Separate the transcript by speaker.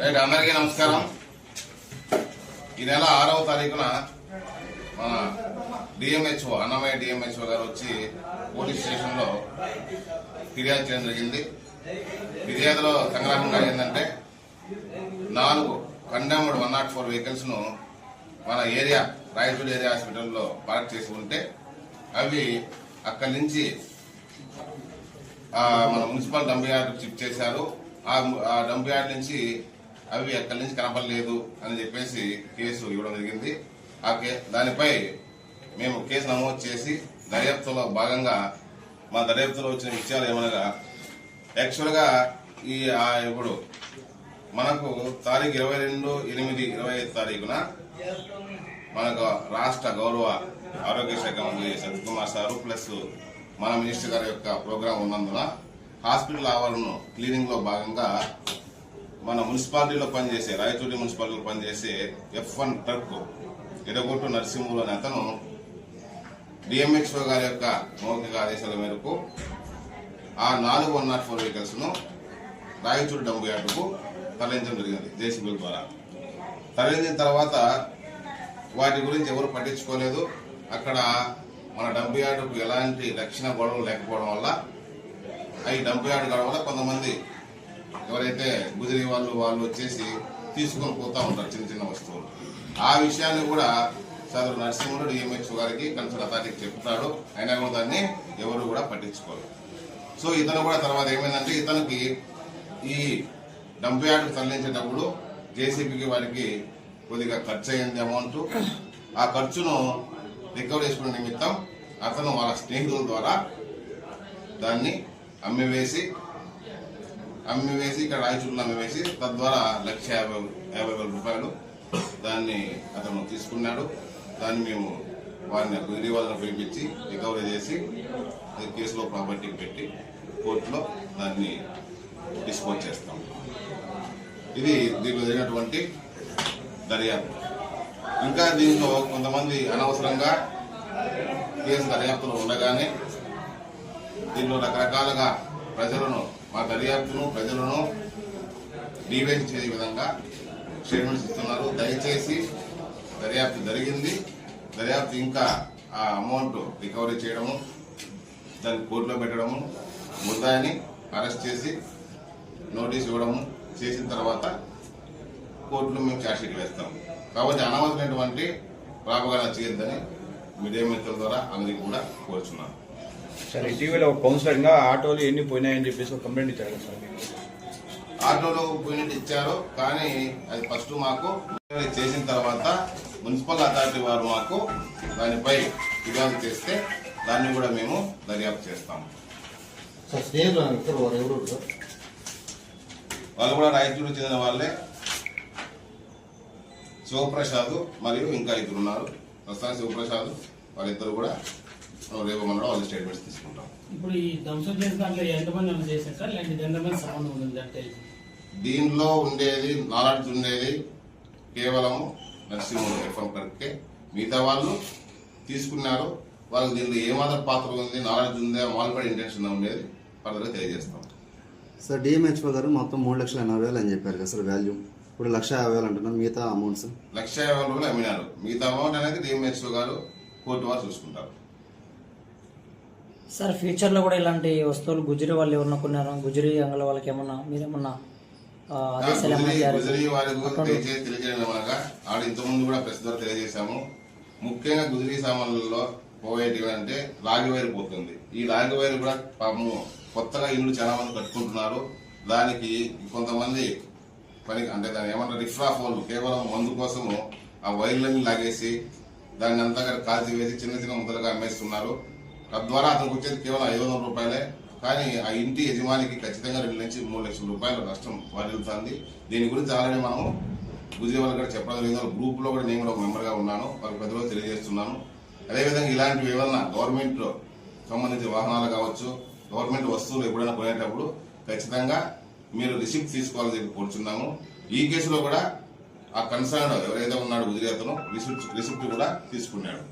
Speaker 1: Right అందరికీ నమస్కారం. ఈ నెల ఆరవ తారీఖున మన డిఎంహెచ్ఓ అన్నమయ్య డిఎంహెచ్ఓ గారు వచ్చి పోలీస్ స్టేషన్లో ఫిర్యాదు చేయడం జరిగింది. ఫిర్యాదులో సంగ్రహంగా ఏంటంటే నాలుగు కండెమ్డ్ వన్ నాట్ ఫోర్ వెహికల్స్ను మన ఏరియా రాయచూడు ఏరియా హాస్పిటల్లో పార్క్ చేసి ఉంటే అవి అక్కడి నుంచి మన మున్సిపల్ డంప్ యార్డ్ షిఫ్ట్ చేశారు. ఆ ఆ డంప్ యార్డ్ నుంచి అవి ఎక్కడి నుంచి కనపడలేదు అని చెప్పేసి కేసు ఇవ్వడం జరిగింది. ఆ కే దానిపై మేము కేసు నమోదు చేసి దర్యాప్తులో భాగంగా మా దర్యాప్తులో వచ్చిన విషయాలు ఏమనగా యాక్చువల్గా ఈ ఆ ఇప్పుడు మనకు తారీఖు ఇరవై రెండు ఎనిమిది ఇరవై ఐదు తారీఖున మనకు రాష్ట్ర గౌరవ ఆరోగ్య శాఖ మంత్రి సత్యకుమార్ సారు ప్లస్ మన మినిస్టర్ గారి యొక్క ప్రోగ్రాం ఉన్నందున హాస్పిటల్ ఆవరణను క్లీనింగ్లో భాగంగా మన మున్సిపాలిటీలో పనిచేసే రాయచూరి మున్సిపాలిటీలో పనిచేసే F one truck Edagottu Narsimhulu అనే అతను డిఎంహెచ్ఓ గారి యొక్క మౌఖిక ఆదేశాల మేరకు ఆ నాలుగు వన్ నాట్ ఫోర్ వెహికల్స్ను రాయచూడు డంబు యార్డుకు తరలించడం జరిగింది జేసీబీ ద్వారా. తరలించిన తర్వాత వాటి గురించి ఎవరు పట్టించుకోలేదు. అక్కడ మన డంప్ యార్డుకు ఎలాంటి రక్షణ గొడవలు లేకపోవడం వల్ల ఈ డంప్ యార్డు గొడవ వల్ల కొంతమంది ఎవరైతే గుదిరి వాళ్ళు వాళ్ళు వచ్చేసి తీసుకొని పోతా ఉంటారు చిన్న చిన్న వస్తువులు. ఆ విషయాన్ని కూడా సదరు నరసింహుడు డిఎంహెచ్ గారికి కన్సల్ అథారిటీకి చెప్తాడు. అయినా కూడా దాన్ని ఎవరు కూడా పట్టించుకోరు. సో ఇతను కూడా తర్వాత ఏమైందంటే ఇతనికి ఈ డంప్ యార్డ్ తరలించేటప్పుడు జేసీబీకి వారికి కొద్దిగా ఖర్చు అయింది అమౌంట్ ఆ ఖర్చును రికవర్ చేసుకునే నిమిత్తం అతను వాళ్ళ స్నేహితుల ద్వారా దాన్ని అమ్మివేసి అమ్మివేసి ఇక్కడ రాయచూరులో అమ్మివేసి తద్వారా లక్ష యాభై యాభై వేల రూపాయలు దాన్ని అతను తీసుకున్నాడు. దాన్ని మేము వారిని కుదిరి వాళ్ళని పిలిపించి రికవరీ చేసి అది కేసులో ప్రాపర్టీకి పెట్టి కోర్టులో దాన్ని డిస్పోజ్ చేస్తాం. ఇది దీంట్లో జరిగినటువంటి దర్యాప్తు. ఇంకా దీంట్లో కొంతమంది అనవసరంగా కేసు దర్యాప్తులో ఉండగానే దీనిలో రకరకాలుగా ప్రజలను మా దర్యాప్తును ప్రజలను డివైడ్ చేసే విధంగా స్టేట్మెంట్స్ ఇస్తున్నారు. దయచేసి దర్యాప్తు జరిగింది. దర్యాప్తు ఇంకా ఆ అమౌంట్ రికవరీ చేయడము దాన్ని కోర్టులో పెట్టడము ముద్దాయిని అరెస్ట్ చేసి నోటీస్ ఇవ్వడము చేసిన తర్వాత కోర్టులో మేము ఛార్జ్షీట్ వేస్తాం కాబట్టి అనవసరమైనటువంటి ప్రాపగాన చేయొద్దని మీడియా మిత్రుల ద్వారా అందరికీ కూడా కోరుచున్నాను.
Speaker 2: సార్ ఇటీవల ఒక కౌన్సిలర్గా ఆటోలు ఎన్ని పోయినాయని చెప్పేసి ఒక కంప్లైంట్ ఇచ్చారు కదా సార్. మీకు
Speaker 1: ఆటోలో పోయినట్టు ఇచ్చారు కానీ అది ఫస్ట్ మాకు డెలివరీ చేసిన తర్వాత మున్సిపల్ అథారిటీ వారు మాకు దానిపై ఫిర్యాదు చేస్తే దాన్ని కూడా మేము దర్యాప్తు చేస్తాము.
Speaker 3: సార్ స్నేహితులు వారు ఎవరు సార్?
Speaker 1: వాళ్ళు కూడా రాయచూరు చెందిన వాళ్ళే. శివప్రసాద్ మరియు ఇంకా ఇద్దరు ఉన్నారు. ప్రస్తుతానికి శివప్రసాద్ వాళ్ళిద్దరు కూడా రేపు మనలో వాళ్ళ స్టేట్మెంట్స్ తీసుకుంటాం.
Speaker 4: ఇప్పుడు ఈ ధ్వంసం చేసిన దాంట్లో ఎంతమంది అమలు చేశారు సార్? లేదంటే ఎంతమంది సంబంధం ఉంది? అంటే
Speaker 1: దీనిలో ఉండేది నాలెడ్జ్ ఉండేది కేవలం నరసింహుడు ఎఫ్ఎం కరెక్టే మిగతా వాళ్ళు తీసుకున్నారు. వాళ్ళకి దీనిలో ఏమాత్రం పాత్ర ఉంది నాలెడ్జ్ ఉందా మాల్పడే ఇంటెన్షన్ ఉండేది ఫర్దర్గా తెలియజేస్తాం.
Speaker 3: సార్ డిఎంహెచ్ఓ గారు మొత్తం మూడు లక్షల ఎనభై వేలు అని చెప్పారు కదా సార్ వాల్యూ ఇప్పుడు లక్ష యాభై వేలు అంటున్నారు మిగతా అమౌంట్స్
Speaker 1: లక్ష యాభై రూపాయలు అమ్మినారు. మిగతా అమౌంట్ అనేది డిఎంహెచ్ఓ గారు కోర్టు వారు చూసుకుంటారు.
Speaker 5: సార్ ఫ్యూచర్లో కూడా ఇలాంటి వస్తువులు గుజరీ వాళ్ళు ఎవరన్నా కొన్నారా? గుజరీ అంగల వాళ్ళకి ఏమన్నా? మీరేమన్నా ఆదేశాలు
Speaker 1: తెలియజేయడం ఆవిడ ఇంతకుముందు కూడా ప్రెస్ ద్వారా తెలియజేశాము. ముఖ్యంగా గుజరీ సామాన్లలో పోయేటివి అంటే లాగి వైర్ పోతుంది. ఈ లాగి వైర్ కూడా పాపము కొత్తగా ఇల్లు చాలా మంది కట్టుకుంటున్నారు. దానికి కొంతమంది పని అంటే దాని ఏమన్నా రిఫ్రాఫ్ వాళ్ళు. కేవలం మందు కోసము ఆ వైర్లన్నీ లాగేసి దాన్ని అంతా కాల్చి వేసి చిన్న చిన్న ముద్దలుగా అమ్మేస్తున్నారు. తద్వారా అతనికి వచ్చేది కేవలం ఐదు వందల రూపాయలే. కానీ ఆ ఇంటి యజమానికి ఖచ్చితంగా రెండు నుంచి మూడు లక్షల రూపాయల నష్టం వాటిల్లుతుంది. దీని గురించి ఆల్రెడీ మనం గుజరీ వాళ్ళు కూడా చెప్పడం జరిగింది. గ్రూప్లో కూడా నేను కూడా ఒక మెంబర్గా ఉన్నాను. వాళ్ళ ప్రతిరోజు తెలియజేస్తున్నాను. అదేవిధంగా ఇలాంటివి ఏమన్నా గవర్నమెంట్ సంబంధించిన వాహనాలు కావచ్చు గవర్నమెంట్ వస్తువులు ఎప్పుడైనా కొనేటప్పుడు ఖచ్చితంగా మీరు రిసిప్ట్ తీసుకోవాలని చెప్పి కోరుచున్నాము. ఈ కేసులో కూడా ఆ కన్సర్న్ ఎవరైతే ఉన్నాడు గుజరీ అతను రిసిప్ట్ రిసిప్ట్ కూడా తీసుకున్నాడు.